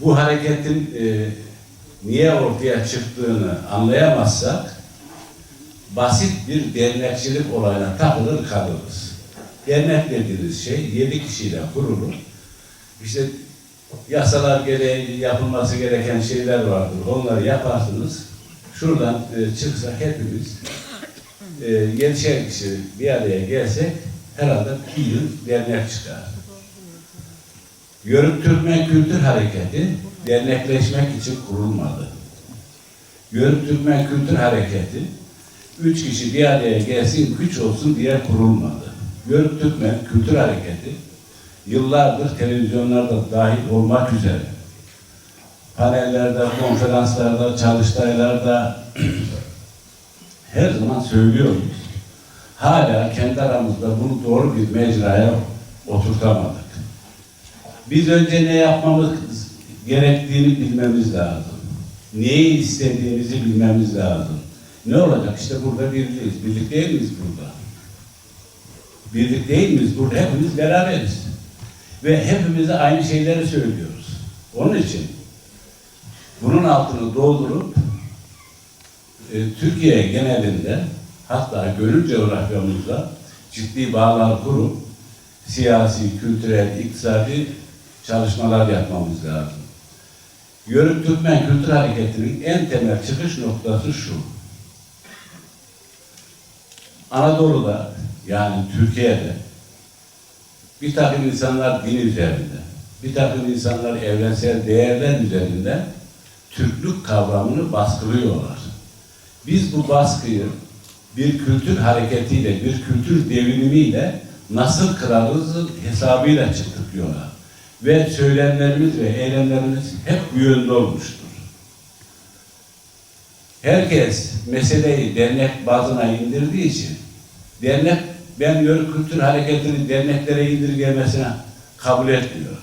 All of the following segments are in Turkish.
bu hareketin e, niye ortaya çıktığını anlayamazsak basit bir dernekçilik olayına takılır kalırız. Dernek dediğiniz şey yedi kişiyle kurulur. İşte yasalar gereği yapılması gereken şeyler vardır. Onları yaparsınız. Şuradan e, çıksa hepimiz e, yedişer kişi bir araya gelsek herhalde bir yıl dernek çıkar. Yörük Türkmen Kültür Hareketi dernekleşmek için kurulmadı. Yörük Türkmen Kültür Hareketi üç kişi bir araya gelsin, güç olsun diye kurulmadı. Yörük Türkmen Kültür Hareketi yıllardır televizyonlarda dahil olmak üzere panellerde, konferanslarda, çalıştaylarda her zaman söylüyoruz. Hala kendi aramızda bunu doğru bir mecraya oturtamadık. Biz önce ne yapmamız gerektiğini bilmemiz lazım. Neyi istediğimizi bilmemiz lazım. Ne olacak? İşte burada birlikteyiz. Birlik değil miyiz burada? Birlik değil miyiz? Burada hepimiz beraberiz. Ve hepimize aynı şeyleri söylüyoruz. Onun için bunun altını doldurup e, Türkiye genelinde hatta gönül coğrafyamızda ciddi bağlar kurup siyasi, kültürel, iktisadi çalışmalar yapmamız lazım. Yörük Türkmen Kültür Hareketi'nin en temel çıkış noktası şu. Anadolu'da yani Türkiye'de bir takım insanlar din üzerinde, bir takım insanlar evrensel değerler üzerinde Türklük kavramını baskılıyorlar. Biz bu baskıyı bir kültür hareketiyle, bir kültür devinimiyle nasıl kırarızın hesabıyla çıktık yola. Ve söylemlerimiz ve eylemlerimiz hep bu yönde olmuştur. Herkes meseleyi dernek bazına indirdiği için dernek ben Yörük Kültür Hareketi'nin derneklere indirgemesine kabul etmiyor.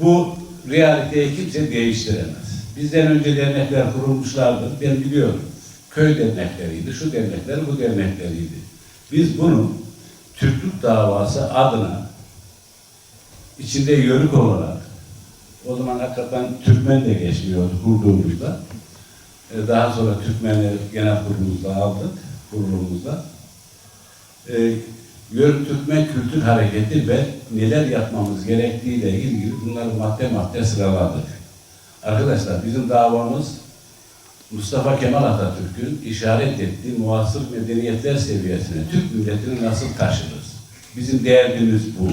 Bu realiteyi kimse değiştiremez. Bizden önce dernekler kurulmuşlardır. Ben biliyorum. Köy dernekleriydi, şu dernekler, bu dernekleriydi. Biz bunu Türklük davası adına içinde yörük olarak o zaman hakikaten Türkmen de geçmiyordu kurduğumuzda. Ee, Daha sonra Türkmenleri genel kurulumuzda aldık, kurulumuzda. Ee, Yörük Türkmen Kültür Hareketi ve neler yapmamız gerektiğiyle ilgili bunları madde madde sıraladık. Arkadaşlar bizim davamız Mustafa Kemal Atatürk'ün işaret ettiği muasır medeniyetler seviyesine Türk milletini nasıl taşırız? Bizim derdimiz bu.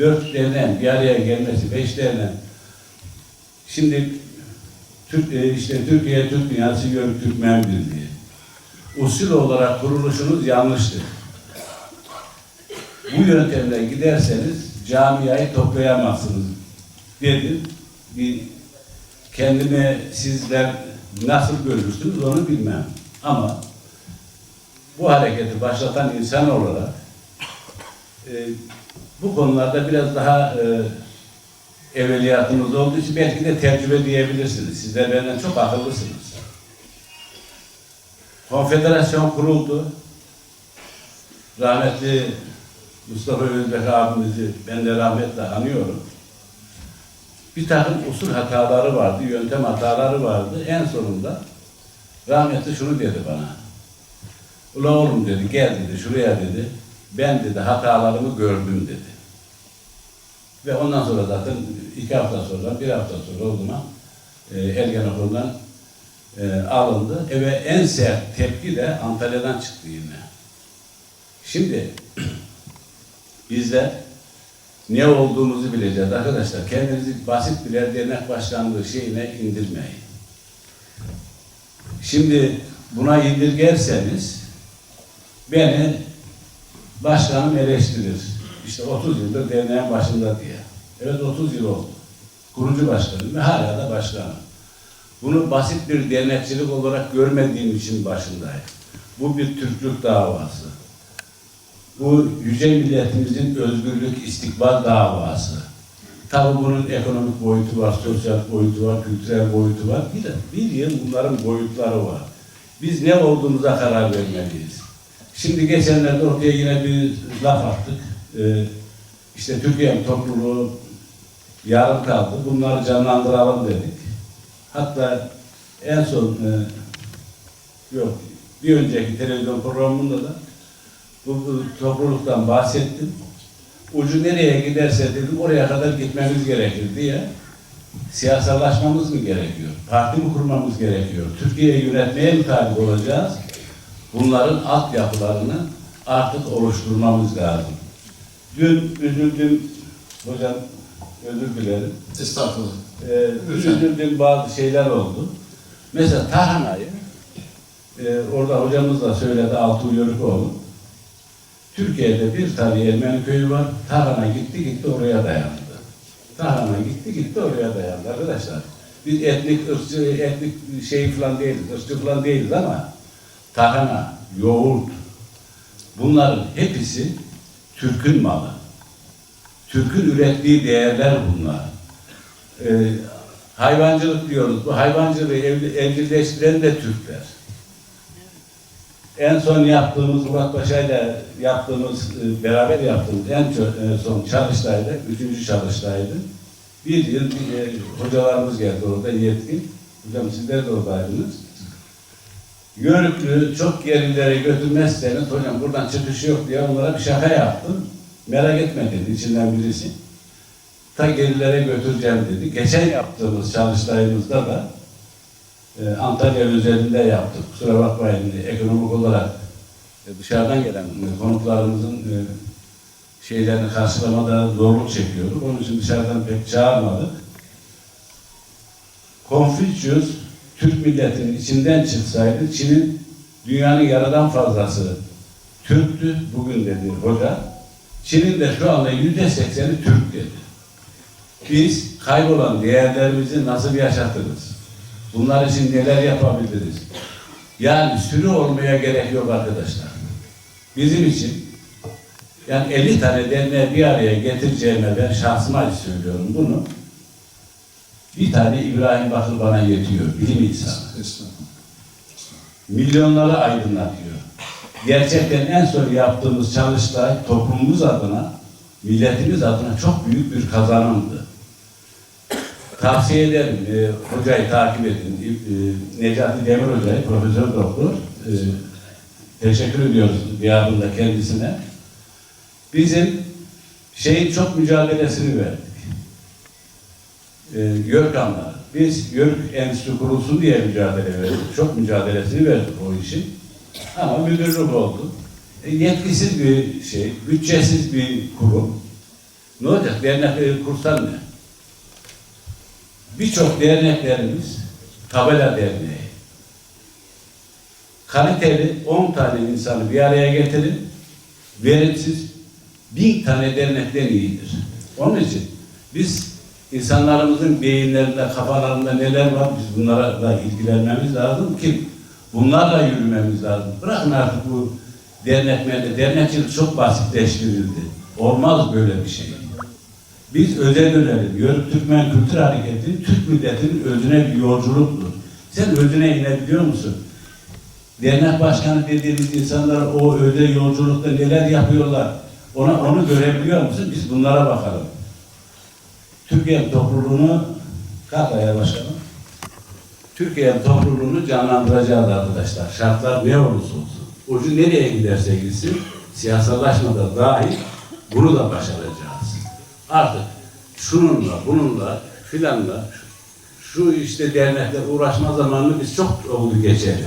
Dört derneğin bir araya gelmesi, beş derneğin. Şimdi Türk, e, işte Türkiye Türk Dünyası Yörük Türkmen Birliği. Usul olarak kuruluşunuz yanlıştır. Bu yöntemle giderseniz camiayı toplayamazsınız dedim. Bir kendime sizler nasıl görürsünüz onu bilmem. Ama bu hareketi başlatan insan olarak e, bu konularda biraz daha e, evveliyatınız olduğu için belki de tecrübe diyebilirsiniz. Sizler benden çok akıllısınız. Konfederasyon kuruldu. Rahmetli Mustafa Özbek abimizi ben de rahmetle anıyorum. Bir takım usul hataları vardı, yöntem hataları vardı. En sonunda rahmetli şunu dedi bana. Ula oğlum dedi, gel dedi, şuraya dedi. Ben dedi, hatalarımı gördüm dedi. Ve ondan sonra zaten iki hafta sonra, bir hafta sonra o zaman e, Ergenekon'dan e, alındı. E, ve en sert tepki de Antalya'dan çıktı yine. Şimdi bizler ne olduğumuzu bileceğiz arkadaşlar. Kendinizi basit birer dernek başkanlığı şeyine indirmeyin. Şimdi buna indirgerseniz beni başkanım eleştirir. İşte 30 yıldır derneğin başında diye. Evet 30 yıl oldu. Kurucu başkanım ve hala da başkanım. Bunu basit bir dernekçilik olarak görmediğim için başındayım. Bu bir Türklük davası. Bu yüce milletimizin özgürlük, istikbal davası. Tabi bunun ekonomik boyutu var, sosyal boyutu var, kültürel boyutu var. Bir de bir yıl bunların boyutları var. Biz ne olduğumuza karar vermeliyiz. Şimdi geçenlerde ortaya yine bir laf attık. Ee, işte Türkiye topluluğu yarım kaldı. Bunları canlandıralım dedik. Hatta en son e, yok bir önceki televizyon programında da bu, bu topluluktan bahsettim. Ucu nereye giderse dedim oraya kadar gitmemiz gerekir diye siyasallaşmamız mı gerekiyor? Parti mi kurmamız gerekiyor? Türkiye'yi yönetmeye mi talip olacağız? Bunların altyapılarını artık oluşturmamız lazım. Dün üzüldüm, hocam özür dilerim. Estağfurullah. Ee, üzüldüğüm bazı şeyler oldu. Mesela tarhanayı, e, orada hocamız da söyledi Altı Yörükoğlu. Türkiye'de bir tane Ermeni köyü var. Tarhana gitti gitti oraya dayandı. Tarhana gitti gitti oraya dayandı arkadaşlar. Biz etnik, ırkçı, etnik şey falan değiliz, ırkçı falan değiliz ama tarhana, yoğurt, bunların hepsi Türk'ün malı. Türk'ün ürettiği değerler bunlar. Ee, hayvancılık diyoruz. Bu hayvancılığı evli, evcilleştiren de Türkler. En son yaptığımız Murat Paşa ile yaptığımız, e, beraber yaptığımız en e, son çalıştaydı, üçüncü çalıştaydı. Bir yıl bir, e, hocalarımız geldi orada yetkin. Hocam sizler de oradaydınız. Yörüklü çok gerilere götürmezseniz hocam buradan çıkış yok diye onlara bir şaka yaptım. Merak etme dedi içinden birisi. Ta gerilere götüreceğim dedi. Geçen yaptığımız çalıştayımızda da e, Antalya özelinde yaptık. Kusura bakmayın ekonomik olarak e, dışarıdan gelen e, konuklarımızın e, şeylerini karşılamada zorluk çekiyorduk. Onun için dışarıdan pek çağırmadık. Konfüçyüs Türk milletinin içinden çıksaydı Çin'in dünyanın yarıdan fazlası Türktü. Bugün dedi hoca. Çin'in de şu anda yüzde sekseni Türk dedi. Biz kaybolan değerlerimizi nasıl yaşatırız? Bunlar için neler yapabiliriz? Yani sürü olmaya gerek yok arkadaşlar. Bizim için yani 50 tane derneği bir araya getireceğime ben şahsıma söylüyorum bunu. Bir tane İbrahim Bakır bana yetiyor. Bilim insanı. Milyonları aydınlatıyor. Gerçekten en son yaptığımız çalıştay toplumumuz adına, milletimiz adına çok büyük bir kazanımdı. Tavsiye ederim. E, hocayı takip edin. E, Necati Demir Hoca'yı, Profesör Doktor. E, teşekkür ediyoruz diyarında kendisine. Bizim şeyin çok mücadelesini verdik. E, Yörkamlar. Biz Yörük Enstitü kurulsun diye mücadele verdik. Çok mücadelesini verdik o işin. Ama müdürlük oldu. E, yetkisiz bir şey, bütçesiz bir kurum. Ne olacak? Dernekleri kursan ne? Birçok derneklerimiz tabela derneği. Kaliteli 10 tane insanı bir araya getirin, verimsiz bin tane dernekten iyidir. Onun için biz insanlarımızın beyinlerinde, kafalarında neler var biz bunlara da ilgilenmemiz lazım ki bunlarla yürümemiz lazım. Bırakın artık bu dernekmede, dernekçilik çok basitleştirildi. Olmaz böyle bir şey. Biz özel dönelim. Yörük Türkmen Kültür Hareketi Türk milletinin özüne bir yolculuktur. Sen özüne inebiliyor musun? Dernek başkanı dediğimiz insanlar o özel yolculukta neler yapıyorlar? Ona onu görebiliyor musun? Biz bunlara bakalım. Türkiye topluluğunu kalk ayağa başkanım. Türkiye topluluğunu canlandıracağız arkadaşlar. Şartlar ne olursa olsun. Ucu nereye giderse gitsin siyasallaşmada dahil bunu da başaracağız. Artık şununla, bununla, filanla şu işte dernekle uğraşma zamanını biz çok oldu geçerli.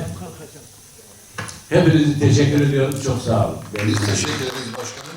Hepinizi teşekkür ediyorum. Çok sağ olun. Biz teşekkür ederiz başkanım.